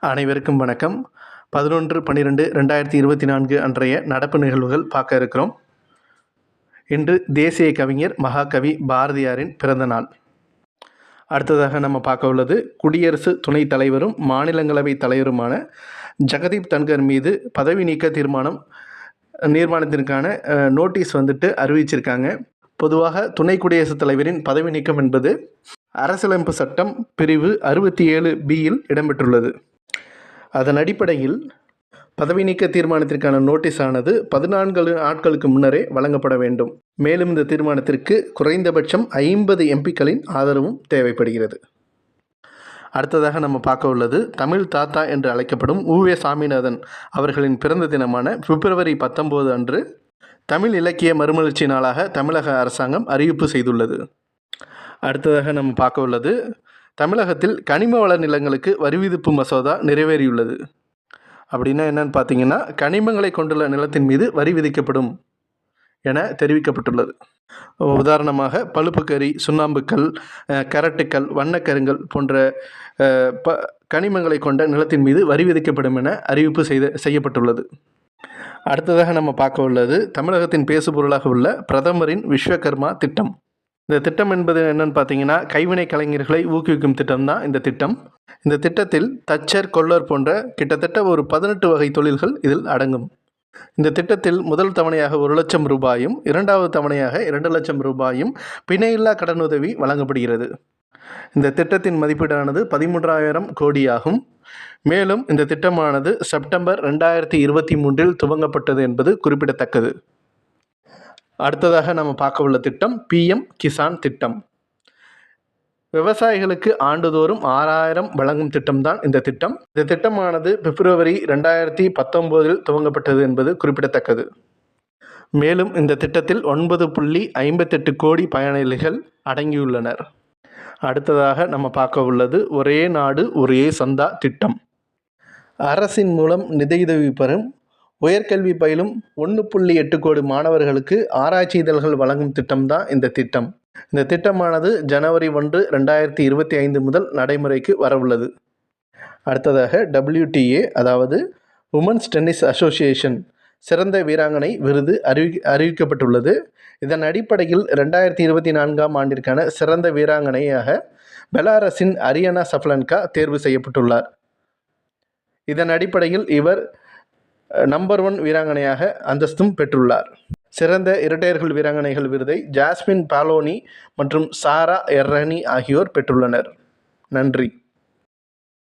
அனைவருக்கும் வணக்கம். பதினொன்று பன்னிரெண்டு ரெண்டாயிரத்தி இருபத்தி நான்கு அன்றைய நடப்பு நிகழ்வுகள் பார்க்க இருக்கிறோம். இன்று தேசிய கவிஞர் மகாகவி பாரதியாரின் பிறந்த நாள். அடுத்ததாக நம்ம பார்க்க உள்ளது குடியரசு துணைத் தலைவரும் மாநிலங்களவை தலைவருமான ஜெகதீப் தன்கர் மீது பதவி நீக்க தீர்மானம் நிர்மாணத்திற்கான நோட்டீஸ் வந்துட்டு அறிவிச்சிருக்காங்க. பொதுவாக துணை குடியரசுத் தலைவரின் பதவி நீக்கம் என்பது அரசியலமைப்பு சட்டம் பிரிவு அறுபத்தி ஏழு பியில் இடம்பெற்றுள்ளது. அதன் அடிப்படையில் பதவி நீக்க தீர்மானத்திற்கான நோட்டீஸ் ஆனது பதினான்கு நாட்களுக்கு முன்னரே வழங்கப்பட வேண்டும். மேலும் இந்த தீர்மானத்திற்கு குறைந்தபட்சம் ஐம்பது எம்பிக்களின் ஆதரவும் தேவைப்படுகிறது. அடுத்ததாக நம்ம பார்க்க உள்ளது தமிழ் தாத்தா என்று அழைக்கப்படும் ஊவே சாமிநாதன் அவர்களின் பிறந்த தினமான பிப்ரவரி பத்தொம்போது அன்று தமிழ் இலக்கிய மறுமலர்ச்சி நாளாக தமிழக அரசாங்கம் அறிவிப்பு செய்துள்ளது. அடுத்ததாக நம்ம பார்க்க உள்ளது தமிழகத்தில் கனிம வள நிலங்களுக்கு வரி விதிப்பு மசோதா நிறைவேறியுள்ளது. அப்படின்னா என்னன்னு பார்த்தீங்கன்னா கனிமங்களை கொண்டுள்ள நிலத்தின் மீது வரி விதிக்கப்படும் என தெரிவிக்கப்பட்டுள்ளது. உதாரணமாக பழுப்புக்கறி சுண்ணாம்புக்கல் கரட்டுக்கல் வண்ணக்கருங்கல் போன்ற ப கனிமங்களை கொண்ட நிலத்தின் மீது வரி விதிக்கப்படும் என அறிவிப்பு செய்த செய்யப்பட்டுள்ளது. அடுத்ததாக நம்ம பார்க்க உள்ளது தமிழகத்தின் பேசுபொருளாக உள்ள பிரதமரின் விஸ்வகர்மா திட்டம். இந்த திட்டம் என்பது என்னன்னு பார்த்தீங்கன்னா கைவினை கலைஞர்களை ஊக்குவிக்கும் திட்டம் தான் இந்த திட்டம். இந்த திட்டத்தில் தச்சர் கொல்லர் போன்ற கிட்டத்தட்ட ஒரு பதினெட்டு வகை தொழில்கள் இதில் அடங்கும். இந்த திட்டத்தில் முதல் தவணையாக ஒரு லட்சம் ரூபாயும் இரண்டாவது தவணையாக இரண்டு லட்சம் ரூபாயும் பிணையில்லா கடனுதவி வழங்கப்படுகிறது. இந்த திட்டத்தின் மதிப்பீடானது பதிமூன்றாயிரம் கோடியாகும். மேலும் இந்த திட்டமானது செப்டம்பர் ரெண்டாயிரத்தி இருபத்தி மூன்றில் துவங்கப்பட்டது என்பது குறிப்பிடத்தக்கது. அடுத்ததாக நம்ம பார்க்க உள்ள திட்டம் பிஎம் கிசான் திட்டம். விவசாயிகளுக்கு ஆண்டுதோறும் ஆறாயிரம் வழங்கும் திட்டம்தான் இந்த திட்டம். இந்த திட்டமானது பிப்ரவரி ரெண்டாயிரத்தி பத்தொம்போதில் துவங்கப்பட்டது என்பது குறிப்பிடத்தக்கது. மேலும் இந்த திட்டத்தில் ஒன்பது புள்ளி ஐம்பத்தெட்டு கோடி பயனாளிகள் அடங்கியுள்ளனர். அடுத்ததாக நம்ம பார்க்க உள்ளது ஒரே நாடு ஒரே சந்தா திட்டம். அரசின் மூலம் நிதியுதவி பெறும் உயர்கல்வி பயிலும் ஒன்று புள்ளி எட்டு கோடி மாணவர்களுக்கு ஆராய்ச்சி இதழ்கள் வழங்கும் திட்டம்தான் இந்த திட்டம். இந்த திட்டமானது ஜனவரி ஒன்று ரெண்டாயிரத்தி இருபத்தி ஐந்து முதல் நடைமுறைக்கு வரவுள்ளது. அடுத்ததாக டபிள்யூடிஏ அதாவது உமன்ஸ் டென்னிஸ் அசோசியேஷன் சிறந்த வீராங்கனை விருது அறிவி அறிவிக்கப்பட்டுள்ளது. இதன் அடிப்படையில் ரெண்டாயிரத்தி இருபத்தி நான்காம் ஆண்டிற்கான சிறந்த வீராங்கனையாக பெலாரஸின் அரியனா சஃப்லன்கா தேர்வு செய்யப்பட்டுள்ளார். இதன் அடிப்படையில் இவர் நம்பர் ஒன் வீராங்கனையாக அந்தஸ்தும் பெற்றுள்ளார். சிறந்த இரட்டையர்கள் வீராங்கனைகள் விருதை ஜாஸ்மின் பாலோனி மற்றும் சாரா எர்ரனி ஆகியோர் பெற்றுள்ளனர். நன்றி.